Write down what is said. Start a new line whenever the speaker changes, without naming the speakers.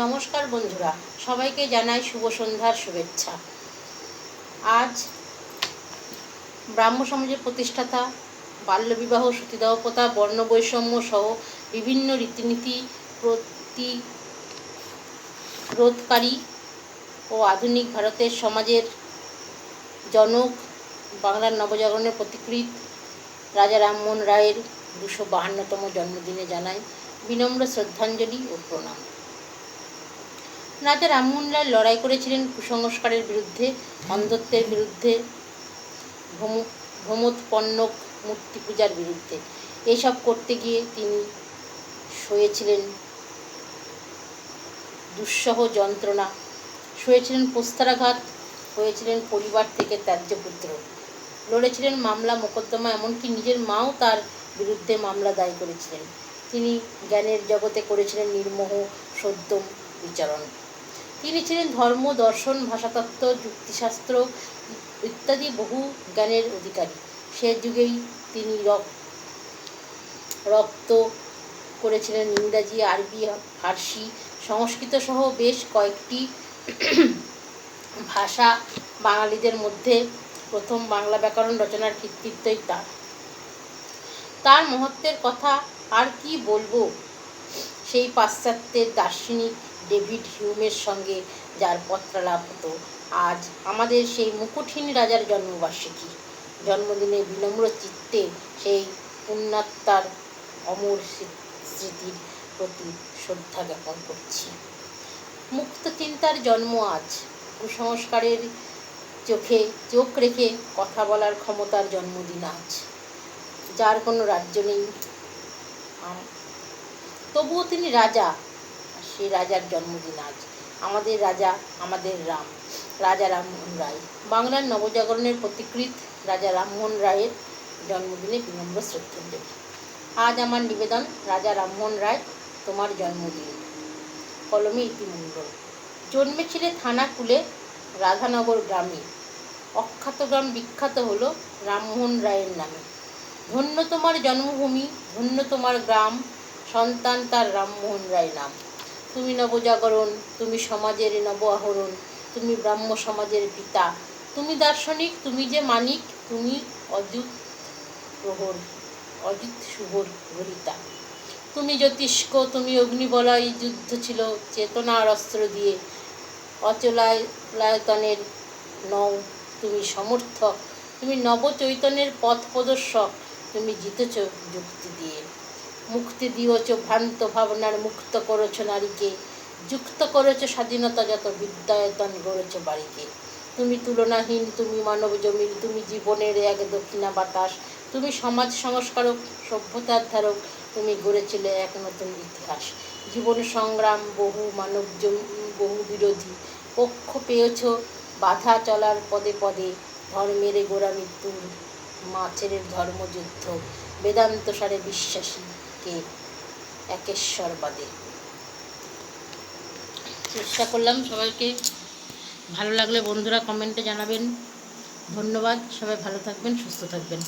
নমস্কার বন্ধুরা, সবাইকে জানাই শুভ সন্ধ্যার শুভেচ্ছা। আজ ব্রাহ্ম সমাজের প্রতিষ্ঠাতা, বাল্যবিবাহ, সতীদাহ, প্রথা, বর্ণ বৈষম্য সহ বিভিন্ন রীতিনীতি প্রতি রোধকারী ও আধুনিক ভারতের সমাজের জনক, বাংলার নবজাগরণের প্রতিকৃত রাজা রামমোহন রায়ের দুশো বাহান্নতম জন্মদিনে জানাই বিনম্র শ্রদ্ধাঞ্জলি ও প্রণাম। রাজা রামমোহন রায় লড়াই করেছিলেন কুসংস্কারের বিরুদ্ধে, অন্ধত্বের বিরুদ্ধে ভ্রম- ভ্রমোৎপন্ন মূর্তি পূজার বিরুদ্ধে। এসব করতে গিয়ে তিনি সয়েছিলেন দুঃসহ যন্ত্রণা। সয়েছিলেন প্রস্তারাঘাত, হয়েছিলেন পরিবার থেকে ত্যায্য পুত্র লড়েছিলেন মামলা মোকদ্দমা, এমনকি নিজের মাও তার বিরুদ্ধে মামলা দায়ী করেছিলেন। তিনি জ্ঞানের জগতে করেছিলেন নির্মোহ সদ্যম বিচরণ। তিনি ছিলেন ধর্ম, দর্শন, ভাষাতত্ত্ব, যুক্তিশাস্ত্র ইত্যাদি বহু জ্ঞানের অধিকারী। সে যুগেই তিনি রক- রপ্ত করেছিলেন ইংরাজি, আরবি, ফার্সি সংস্কৃত সহ বেশ কয়েকটি ভাষা বাঙালিদের মধ্যে প্রথম বাংলা ব্যাকরণ রচনার কৃতিত্বই তার। তার মহত্বের কথা আর কি বলব? সেই পাশ্চাত্যের দার্শনিক ডেভিড হিউমের সঙ্গে যার পত্রালাপ হতো। আজ আমাদের সেই মুকুটহীন রাজার জন্মবার্ষিকী। জন্মদিনে বিনম্র চিত্তে সেই পুণ্যাত্মার অমর স্মৃতির প্রতি শ্রদ্ধা জ্ঞাপন করছি। মুক্ত চিন্তার জন্ম আজ। কুসংস্কারের চোখে, চোখ রেখে কথা বলার ক্ষমতার জন্মদিন আজ। যার কোনো রাজ্য নেই। তবুও তিনি রাজা। সেই রাজার জন্মদিন আজ। আমাদের রাজা, আমাদের রাম, রাজা রামমোহন রায়। বাংলার নবজাগরণের প্রতিকৃত রাজা রামমোহন রায়ের জন্মদিনে বিনম্র শ্রদ্ধাঞ্জলি। আজ আমার নিবেদন, রাজা রামমোহন রায়, তোমার জন্মদিন। কলমে ইতিমঙ্গল জন্মেছিলে থানাকুলে রাধানগর গ্রামে। অখ্যাত গ্রাম বিখ্যাত হলো রামমোহন রায়ের নামে। ধন্য তোমার জন্মভূমি, ধন্য তোমার গ্রাম, সন্তান তার রামমোহন রায় নাম। তুমি নবজাগরণ, তুমি সমাজের নব আহরণ তুমি ব্রাহ্ম সমাজের পিতা। তুমি দার্শনিক, তুমি যে মানিক, তুমি অযুত প্রহর অজিত শুভর গ্রহিতা তুমি জ্যোতিষ্ক, তুমি অগ্নিবলয়, যুদ্ধ ছিল চেতনার অস্ত্র দিয়ে। অচলায়তনের নও, তুমি সমর্থক। তুমি নবচৈতন্যের পথ প্রদর্শক। তুমি জিতেছ যুক্তি দিয়ে। মুক্তি দিয়েছ, ভ্রান্ত ভাবনার মুক্ত করেছ নারীকে, যুক্ত করেছ স্বাধীনতা যত বিদ্যায়তন গড়েছ বাড়িকে। তুমি তুলনাহীন, তুমি মানব জমিন, তুমি জীবনের এক দক্ষিণা বাতাস, তুমি সমাজ সংস্কারক, সভ্যতার ধারক, তুমি গড়েছিলে এক নতুন ইতিহাস। জীবন সংগ্রাম, বহু মানব বহু বিরোধী, পক্ষ পেয়েছ বাধা চলার পদে পদে, ধর্মের গোড়া মৃত্যুর মাছের ধর্মযুদ্ধ, বেদান্ত সারে বিশ্বাসীকে একেশ্বরবাদে। চেষ্টা করলাম সবাইকে। ভালো লাগলে বন্ধুরা কমেন্টে জানাবেন। ধন্যবাদ। সবাই ভালো থাকবেন, সুস্থ থাকবেন।